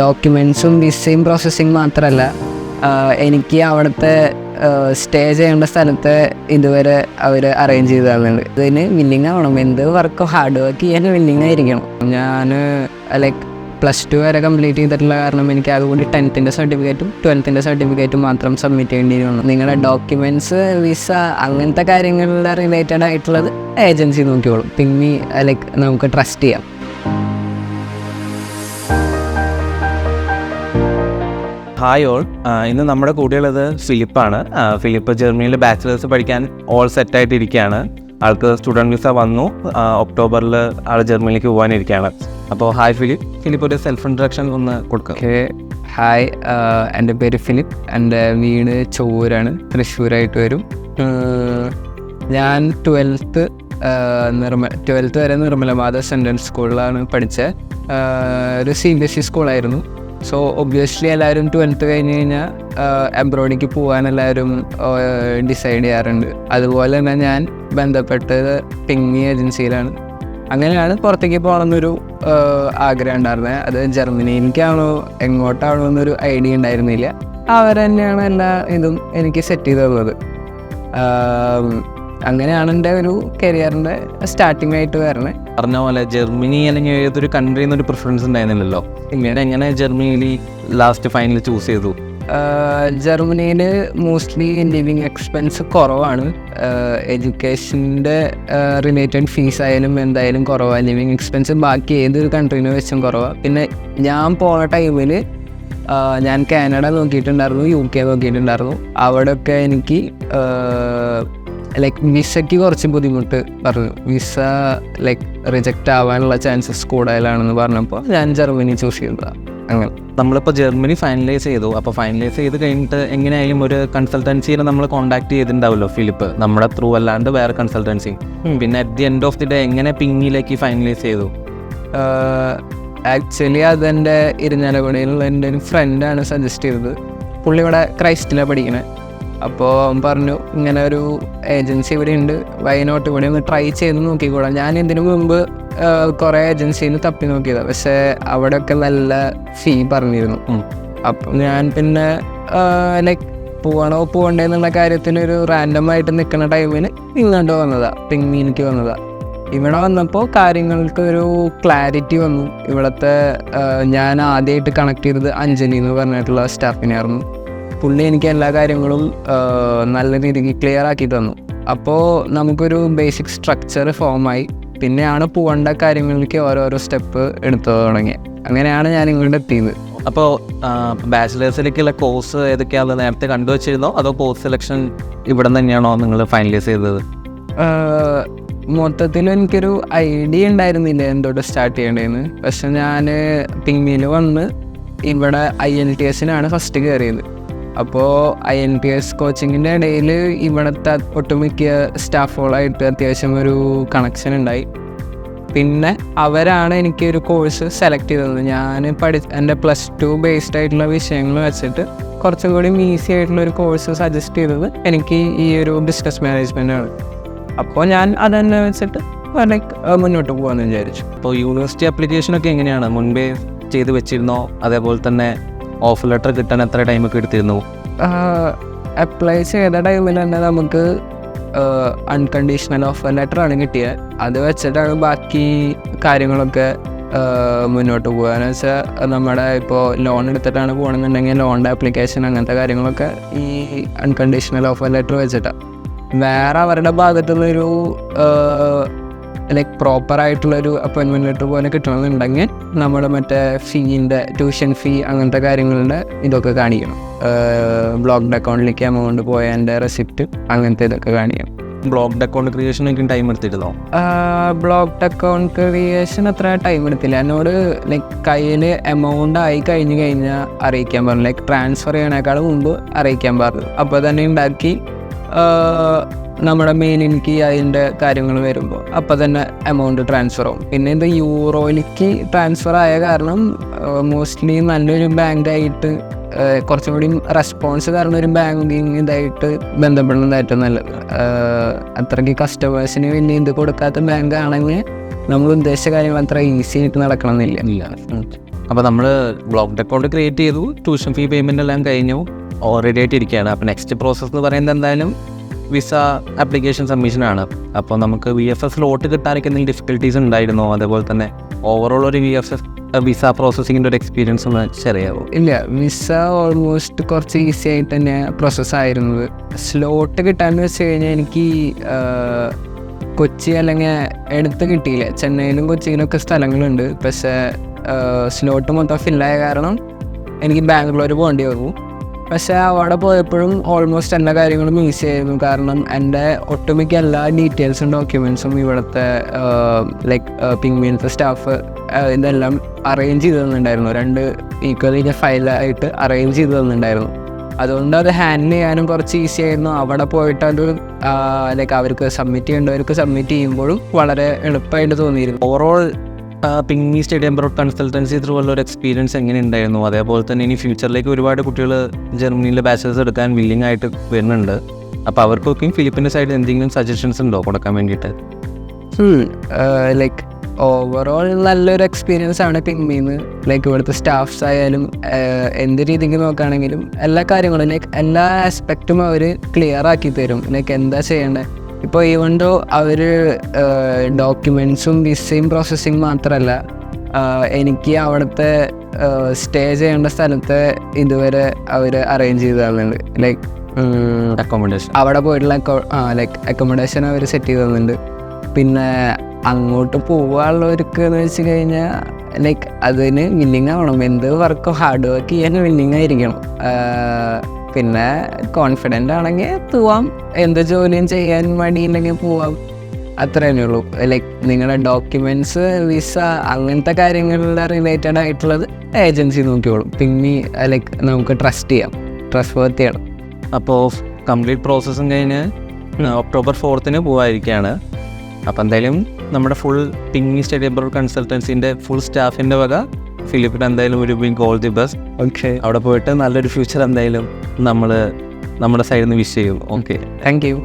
ഡോക്യുമെൻസും വിസയും പ്രോസസ്സിങ് മാത്രമല്ല എനിക്ക് അവിടുത്തെ സ്റ്റേ ചെയ്യേണ്ട സ്ഥലത്ത് ഇതുവരെ അവർ അറേഞ്ച് ചെയ്ത് തന്നിട്ടുണ്ട്. ഇതിന് വില്ലിങ് ആവണം. എന്ത് വർക്കും ഹാർഡ് വർക്ക് ചെയ്യാൻ വില്ലിങ് ആയിരിക്കണം. ഞാൻ ലൈക്ക് പ്ലസ് ടു വരെ കംപ്ലീറ്റ് ചെയ്തിട്ടുള്ള കാരണം എനിക്ക് അതുകൊണ്ട് ടെൻത്തിന്റെ സർട്ടിഫിക്കറ്റും ട്വൽത്തിന്റെ സർട്ടിഫിക്കറ്റും മാത്രം സബ്മിറ്റ് ചെയ്യേണ്ടി വന്നു. നിങ്ങളുടെ ഡോക്യുമെന്റ്സ് വിസ അങ്ങനത്തെ കാര്യങ്ങളിൽ റിലേറ്റഡ് ആയിട്ടുള്ളത് ഏജൻസി നോക്കിയോളും പിന്നെ ലൈക്ക് നമുക്ക് ട്രസ്റ്റ് ചെയ്യാം. Hi all. ഇന്ന് നമ്മുടെ കൂടെയുള്ളത് ഫിലിപ്പാണ്. ഫിലിപ്പ് ജർമ്മനിയിൽ ബാച്ചിലേഴ്സ് പഠിക്കാൻ ഓൾ സെറ്റായിട്ട് ഇരിക്കുകയാണ് ആൾക്ക് സ്റ്റുഡന്റ് വിസ വന്നു. ഒക്ടോബറിൽ ആൾ ജർമ്മനിലേക്ക് പോകാനിരിക്കുകയാണ് അപ്പോൾ ഹായ് ഫിലിപ്പ്. ഫിലിപ്പ് ഒരു സെൽഫ് ഇൻട്രഡക്ഷൻ ഒന്ന് കൊടുക്കുക ഓക്കെ ഹായ് എന്റെ പേര് ഫിലിപ്പ്. എന്റെ വീട് ചൊവ്വൂരാണ് തൃശ്ശൂരായിട്ട് വരും. ഞാൻ ട്വൽത്ത് നിർമ്മ ട്വൽത്ത് വരെ നിർമ്മലമാധ സെൻട്രൽ സ്കൂളിലാണ് പഠിച്ചത്. ഒരു സി ബി എസ് ഇ സ്കൂളായിരുന്നു സോ ഒബ്വിയസ്ലി എല്ലാവരും ട്വൽത്ത് കഴിഞ്ഞ് കഴിഞ്ഞാൽ എംബ്രോയിഡിക്ക് പോകാൻ എല്ലാവരും ഡിസൈഡ് ചെയ്യാറുണ്ട്. അതുപോലെ തന്നെ ഞാൻ ബന്ധപ്പെട്ടത് പിങ്ങി ഏജൻസിയിലാണ് അങ്ങനെയാണ് പുറത്തേക്ക് പോകണമെന്നൊരു ആഗ്രഹം ഉണ്ടായിരുന്നത്. അത് ജർമ്മനിയിലേക്കാണോ എങ്ങോട്ടാണോ എന്നൊരു ഐഡിയ ഉണ്ടായിരുന്നില്ല. അവർ തന്നെയാണ് എല്ലാ ഇതും എനിക്ക് സെറ്റ് ചെയ്ത് തന്നത്. അങ്ങനെയാണ് എന്റെ ഒരു കരിയറിന്റെ സ്റ്റാർട്ടിംഗ് ആയിട്ട് വരുന്നത്. പറഞ്ഞ പോലെ ജർമ്മനി അല്ലെങ്കിൽ ഏതൊരു കൺട്രിയിൽ നിന്നൊരു പ്രിഫറൻസ് ഉണ്ടായിരുന്നില്ലല്ലോ. ഇങ്ങനെ എങ്ങനെ ജർമ്മനിയിൽ ലാസ്റ്റ് ഫൈനൽ ചൂസ് ചെയ്തു? ജർമ്മനിയിൽ മോസ്റ്റ്ലി ലിവിങ് എക്സ്പെൻസ് കുറവാണ്. എഡ്യൂക്കേഷന്റെ റിലേറ്റഡ് ഫീസ് ആയാലും എന്തായാലും കുറവാണ് ലിവിങ് എക്സ്പെൻസ് ബാക്കി ഏതൊരു കൺട്രീനെ വെച്ചും കുറവാണ് പിന്നെ ഞാൻ പോണ ടൈമിൽ ഞാൻ കാനഡ നോക്കിയിട്ടുണ്ടായിരുന്നു യു കെ നോക്കിയിട്ടുണ്ടായിരുന്നു. അവിടെയൊക്കെ എനിക്ക് ലൈക്ക് വിസയ്ക്ക് കുറച്ച് ബുദ്ധിമുട്ട് പറഞ്ഞു. വിസ ലൈക്ക് റിജക്റ്റ് ആവാനുള്ള ചാൻസസ് കൂടുതലാണെന്ന് പറഞ്ഞപ്പോൾ ഞാൻ ജർമ്മനി ചൂസ് ചെയ്തതാണ് അങ്ങനെ. നമ്മളിപ്പോൾ ജർമ്മനി ഫൈനലൈസ് ചെയ്തു. അപ്പോൾ ഫൈനലൈസ് ചെയ്ത് കഴിഞ്ഞിട്ട് എങ്ങനെയായാലും ഒരു കൺസൾട്ടൻസിനെ നമ്മൾ കോൺടാക്ട് ചെയ്തിട്ടുണ്ടാവുമല്ലോ ഫിലിപ്പ്. നമ്മുടെ ത്രൂ അല്ലാണ്ട് വേറെ കൺസൾട്ടൻസി പിന്നെ at the end of the day എങ്ങനെ പിങ്ങിലേക്ക് ഫൈനലൈസ് ചെയ്തു? ആക്ച്വലി അതെന്റെ ഇരിഞ്ഞാലക്കുടയിലുള്ള എന്റെ ഒരു ഫ്രണ്ടാണ് സജസ്റ്റ് ചെയ്തത്. പുള്ളി ഇവിടെ ക്രൈസ്റ്റിലാണ് പഠിക്കണേ. അപ്പോൾ അവൻ പറഞ്ഞു ഇങ്ങനെ ഒരു ഏജൻസി ഇവിടെ ഉണ്ട്. വയനാട്ട് ഇവിടെ ഒന്ന് ട്രൈ ചെയ്ത് നോക്കിക്കൂടാം. ഞാൻ ഇതിനു മുമ്പ് കുറേ ഏജൻസിയിൽ നിന്ന് തപ്പി നോക്കിയതാണ് പക്ഷേ അവിടെയൊക്കെ നല്ല ഫീ പറഞ്ഞിരുന്നു. അപ്പം ഞാൻ പിന്നെ ലൈക്ക് പോകണോ പോകണ്ടേ എന്നുള്ള കാര്യത്തിന് ഒരു റാൻഡം ആയിട്ട് നിൽക്കുന്ന ടൈമിന് ഇങ്ങോട്ട് വന്നതാ. പിങ്ങീനിക്ക് വന്നതാ. ഇവിടെ വന്നപ്പോൾ കാര്യങ്ങൾക്ക് ഒരു ക്ലാരിറ്റി വന്നു. ഇവിടുത്തെ ഞാൻ ആദ്യമായിട്ട് കണക്ട് ചെയ്തത് അഞ്ജലി എന്ന് പറഞ്ഞിട്ടുള്ള സ്റ്റാഫിനായിരുന്നു പുള്ളി എനിക്ക് എല്ലാ കാര്യങ്ങളും നല്ല രീതിക്ക് ക്ലിയർ ആക്കി തന്നു. അപ്പോൾ നമുക്കൊരു ബേസിക് സ്ട്രക്ചർ ഫോമായി പിന്നെയാണ് പോകേണ്ട കാര്യങ്ങളിലേക്ക് ഓരോരോ സ്റ്റെപ്പ് എടുത്തു തുടങ്ങിയത് അങ്ങനെയാണ് ഞാൻ ഇങ്ങോട്ട് എത്തിയത്. അപ്പോൾ ബാച്ചിലേഴ്സിലേക്കുള്ള കോഴ്സ് ഏതൊക്കെയാണ് നേരത്തെ കണ്ടുവച്ചിരുന്നോ അതോ കോഴ്സ് സെലക്ഷൻ ഇവിടെ തന്നെയാണോ നിങ്ങൾ ഫൈനലൈസ് ചെയ്തത്? മൊത്തത്തിൽ എനിക്കൊരു ഐഡിയ ഉണ്ടായിരുന്നില്ല എന്തോട്ട് സ്റ്റാർട്ട് ചെയ്യേണ്ടതെന്ന് പക്ഷെ ഞാൻ പിങ്ങിൽ വന്ന് ഇവിടെ ഐ എൽ ടി എസിനാണ് ഫസ്റ്റ് കയറിയത് അപ്പോൾ ഐ എൻ പി എസ് കോച്ചിങ്ങിന്റെ ഇടയിൽ ഇവിടുത്തെ ഒട്ടുമിക്ക സ്റ്റാഫുകളായിട്ട് അത്യാവശ്യം ഒരു കണക്ഷൻ ഉണ്ടായി. പിന്നെ അവരാണ് എനിക്ക് ഒരു കോഴ്സ് സെലക്ട് ചെയ്തത്. ഞാൻ പഠി എന്റെ പ്ലസ് ടു ബേസ്ഡ് ആയിട്ടുള്ള വിഷയങ്ങൾ വെച്ചിട്ട് കുറച്ചും കൂടി ഈസി ആയിട്ടുള്ള ഒരു കോഴ്സ് സജസ്റ്റ് ചെയ്തത് എനിക്ക് ഈ ഒരു ബിസിനസ് മാനേജ്മെന്റ് ആണ്. അപ്പോൾ ഞാൻ അതന്നെ തന്നെ വെച്ചിട്ട് ലൈക്ക് മുന്നോട്ട് പോകാമെന്ന് വിചാരിച്ചു. അപ്പോൾ യൂണിവേഴ്സിറ്റി ആപ്ലിക്കേഷനൊക്കെ എങ്ങനെയാണ്? മുൻപേ ചെയ്ത് വെച്ചിരുന്നോ? അതേപോലെ തന്നെ ഓഫർ ലെറ്റർ കിട്ടാൻ എത്ര ടൈമൊക്കെ എടുത്തിരുന്നു? അപ്ലൈ ചെയ്ത ടൈമിൽ തന്നെ നമുക്ക് അൺകണ്ടീഷണൽ ഓഫർ ലെറ്റർ ആണ് കിട്ടിയത് അത് വെച്ചിട്ടാണ് ബാക്കി കാര്യങ്ങളൊക്കെ മുന്നോട്ട് പോകുക എന്ന് വെച്ചാൽ നമ്മുടെ ഇപ്പോൾ ലോൺ എടുത്തിട്ടാണ് പോകണമെന്നുണ്ടെങ്കിൽ ലോണിന്റെ ആപ്ലിക്കേഷൻ അങ്ങനത്തെ കാര്യങ്ങളൊക്കെ ഈ അൺകണ്ടീഷണൽ ഓഫർ ലെറ്റർ വെച്ചിട്ടാണ് വേറെ അവരുടെ ഭാഗത്തുനിന്നൊരു ലൈക്ക് പ്രോപ്പർ ആയിട്ടുള്ളൊരു അപ്പോയിൻമെന്റ് ലെറ്റർ പോലെ കിട്ടണമെന്നുണ്ടെങ്കിൽ നമ്മൾ മറ്റേ ഫീന്റെ ട്യൂഷൻ ഫീ അങ്ങനത്തെ കാര്യങ്ങളുടെ ഇതൊക്കെ കാണിക്കണം. ബ്ലോക്ക്ഡ് അക്കൗണ്ടിലേക്ക് എമൗണ്ട് പോയതിന്റെ റെസിപ്റ്റ് അങ്ങനത്തെ ഇതൊക്കെ കാണിക്കണം. ബ്ലോക്ക്ഡ് അക്കൗണ്ട് ക്രിയേഷനൊക്കെ ടൈം എടുത്തിരുന്നോ ബ്ലോക്ക്ഡ് അക്കൗണ്ട് ക്രിയേഷൻ അത്ര ടൈം എടുത്തില്ല. എന്നോട് ലൈക്ക് കയ്യിൽ എമൗണ്ട് ആയി കഴിഞ്ഞ് കഴിഞ്ഞാൽ അറിയിക്കാൻ പറഞ്ഞു. ലൈക്ക് ട്രാൻസ്ഫർ ചെയ്യണേക്കാൾ മുമ്പ് അറിയിക്കാൻ പറഞ്ഞു. അപ്പോൾ തന്നെ ഉണ്ടാക്കി നമ്മുടെ മെയിലിലേക്ക് അതിന്റെ കാര്യങ്ങൾ വരുമ്പോൾ അപ്പോൾ തന്നെ എമൗണ്ട് ട്രാൻസ്ഫർ ആവും. പിന്നെ ഇത് യൂറോയിലേക്ക് ട്രാൻസ്ഫർ ആയ കാരണം മോസ്റ്റ്ലി നല്ലൊരു ബാങ്കായിട്ട് കുറച്ചും കൂടി റെസ്പോൺസ് കാരണം ഒരു ബാങ്കിങ് ഇതായിട്ട് ബന്ധപ്പെടുന്നത് ഏറ്റവും നല്ലത്. അത്രയ്ക്ക് കസ്റ്റമേഴ്സിന് വലിയ ഇത് കൊടുക്കാത്ത ബാങ്ക് ആണെങ്കിൽ നമ്മൾ ഉദ്ദേശിച്ച കാര്യങ്ങൾ അത്ര ഈസി ആയിട്ട് നടക്കണമെന്നില്ല. അപ്പോൾ നമ്മൾ ബ്ലോക്ക് അക്കൗണ്ട് ക്രിയേറ്റ് ചെയ്തു ട്യൂഷൻ ഫീ പേയ്മെന്റ് എല്ലാം കഴിഞ്ഞു ഓൾറെഡി ആയിട്ട് ഇരിക്കുകയാണ് അപ്പോൾ നെക്സ്റ്റ് പ്രോസസ്സ് എന്ന് പറയുന്നത് എന്തായാലും വിസ ആപ്ലിക്കേഷൻ സബ്മിഷനാണ്. അപ്പോൾ നമുക്ക് വി എഫ് എസ് ലോട്ട് കിട്ടാനൊക്കെ എന്തെങ്കിലും ഡിഫിക്കൽട്ടീസ് ഉണ്ടായിരുന്നോ? അതേപോലെ തന്നെ ഓവറോൾ ഒരു വി എഫ് എസ് വിസ പ്രോസസ്സിങ്ങിന്റെ ഒരു എക്സ്പീരിയൻസ് ഒന്ന് ചെറിയാവോ ഇല്ല വിസ ഓൾമോസ്റ്റ് കുറച്ച് ഈസി ആയിട്ട് തന്നെ പ്രോസസ്സ് ആയിരുന്നത്. സ്ലോട്ട് കിട്ടാന്ന് വെച്ച് കഴിഞ്ഞാൽ എനിക്ക് കൊച്ചി അല്ലെങ്കിൽ എടുത്ത് കിട്ടിയില്ല. ചെന്നൈയിലും കൊച്ചിയിലും ഒക്കെ സ്ഥലങ്ങളുണ്ട്. പക്ഷേ സ്ലോട്ട് മൊത്തം ഫില്ലായ കാരണം എനിക്ക് ബാംഗ്ലൂർ പോകേണ്ടി വന്നു. പക്ഷേ അവിടെ പോയപ്പോഴും ഓൾമോസ്റ്റ് എല്ലാ കാര്യങ്ങളും ഈസി ആയിരുന്നു. കാരണം എന്റെ ഒട്ടുമിക്ക എല്ലാ ഡീറ്റെയിൽസും ഡോക്യുമെൻസും ഇവിടുത്തെ ലൈക്ക് പിങ്മീൻസ് സ്റ്റാഫ് ഇതെല്ലാം അറേഞ്ച് ചെയ്ത് തന്നിട്ടുണ്ടായിരുന്നു. രണ്ട് ഈക്വലി ഫയലായിട്ട് അറേഞ്ച് ചെയ്ത് തന്നിട്ടുണ്ടായിരുന്നു. അതുകൊണ്ട് അത് ഹാൻഡിൽ ചെയ്യാനും കുറച്ച് ഈസി ആയിരുന്നു. അവിടെ പോയിട്ട് അത് ലൈക്ക് അവർക്ക് സബ്മിറ്റ് ചെയ്യേണ്ടവർക്ക് സബ്മിറ്റ് ചെയ്യുമ്പോഴും വളരെ എളുപ്പമായിട്ട് തോന്നിയിരുന്നു. ഓവറോൾ പിങ്മി സ്റ്റേഡിയം ബ്രോഡ് കൺസൾട്ടൻസി ത്രൂ ഉള്ള ഒരു എക്സ്പീരിയൻസ് എങ്ങനെ ഉണ്ടായിരുന്നു അതേപോലെ തന്നെ ഇനി ഫ്യൂച്ചറിലേക്ക് ഒരുപാട് കുട്ടികൾ ജർമ്മനിയിൽ ബാച്ചലേഴ്സ് എടുക്കാൻ വില്ലിംഗ് ആയിട്ട് വരുന്നുണ്ട്. അപ്പോൾ അവർക്കൊക്കെ ഫിലിപ്പിന്റെ സൈഡിൽ എന്തെങ്കിലും സജഷൻസ് ഉണ്ടോ കൊടുക്കാൻ വേണ്ടിയിട്ട്? ലൈക്ക് ഓവറോൾ നല്ലൊരു എക്സ്പീരിയൻസ് ആണ് പിങ്മീന്ന്. ലൈക്ക് ഇവിടുത്തെ സ്റ്റാഫ്സ് ആയാലും എന്ത് രീതിക്ക് നോക്കുകയാണെങ്കിലും എല്ലാ കാര്യങ്ങളും ലൈക്ക് എല്ലാ ആസ്പെക്റ്റും അവർ ക്ലിയർ ആക്കി തരും. ലൈക്ക് എന്താ ചെയ്യേണ്ടത് ഇപ്പോൾ ഈവൻ ദോ അവർ ഡോക്യുമെൻസും വിസയും പ്രോസസ്സിങ് മാത്രമല്ല എനിക്ക് അവിടുത്തെ സ്റ്റേ ചെയ്യേണ്ട സ്ഥലത്തെ ഇതുവരെ അവർ അറേഞ്ച് ചെയ്ത് തന്നിട്ടുണ്ട് ലൈക്ക് അക്കോമഡേഷൻ അവിടെ പോയിട്ടുള്ള ലൈക്ക് അക്കോമഡേഷൻ അവർ സെറ്റ് ചെയ്ത് തന്നിട്ടുണ്ട് പിന്നെ അങ്ങോട്ട് പോവാനുള്ളവർക്ക് എന്ന് വെച്ച് കഴിഞ്ഞാൽ ലൈക്ക് അതിന് വില്ലിങ് ആവണം എന്ത് വർക്കും ഹാർഡ് വർക്ക് ചെയ്യാൻ വില്ലിങ് ആയിരിക്കണം പിന്നെ കോൺഫിഡന്റ് ആണെങ്കിൽ പോവാം. എന്ത് ജോലിയും ചെയ്യാൻ മടിയില്ലെങ്കിൽ പോവാം. അത്ര ഉള്ളൂ. ലൈക്ക് നിങ്ങളുടെ ഡോക്യുമെന്റ്സ് വിസ അങ്ങനത്തെ കാര്യങ്ങളിലെ റിലേറ്റഡ് ആയിട്ടുള്ളത് ഏജൻസി നോക്കിയോളും പിന്നെ ലൈക്ക് നമുക്ക് ട്രസ്റ്റ് ചെയ്യാം. ട്രസ്റ്റ് വർത്ത് ചെയ്യണം അപ്പോൾ കംപ്ലീറ്റ് പ്രോസസ്സും കഴിഞ്ഞ് ഒക്ടോബർ ഫോർത്തിന് പോകാതിരിക്കുകയാണ് അപ്പോൾ എന്തായാലും നമ്മുടെ ഫുൾ പിങ്ങി സ്റ്റഡി അബ്രോഡ് കൺസൾട്ടൻസിന്റെ ഫുൾ സ്റ്റാഫിന്റെ വക ഫിലിപ്പിന് എന്തായാലും ഒരു ബിങ് ഓൾ ദി ബെസ്റ്റ് ഓക്കെ അവിടെ പോയിട്ട് നല്ലൊരു ഫ്യൂച്ചർ എന്തായാലും നമ്മൾ നമ്മുടെ സൈഡിൽ നിന്ന് വിഷ് ചെയ്യും. Okay thank you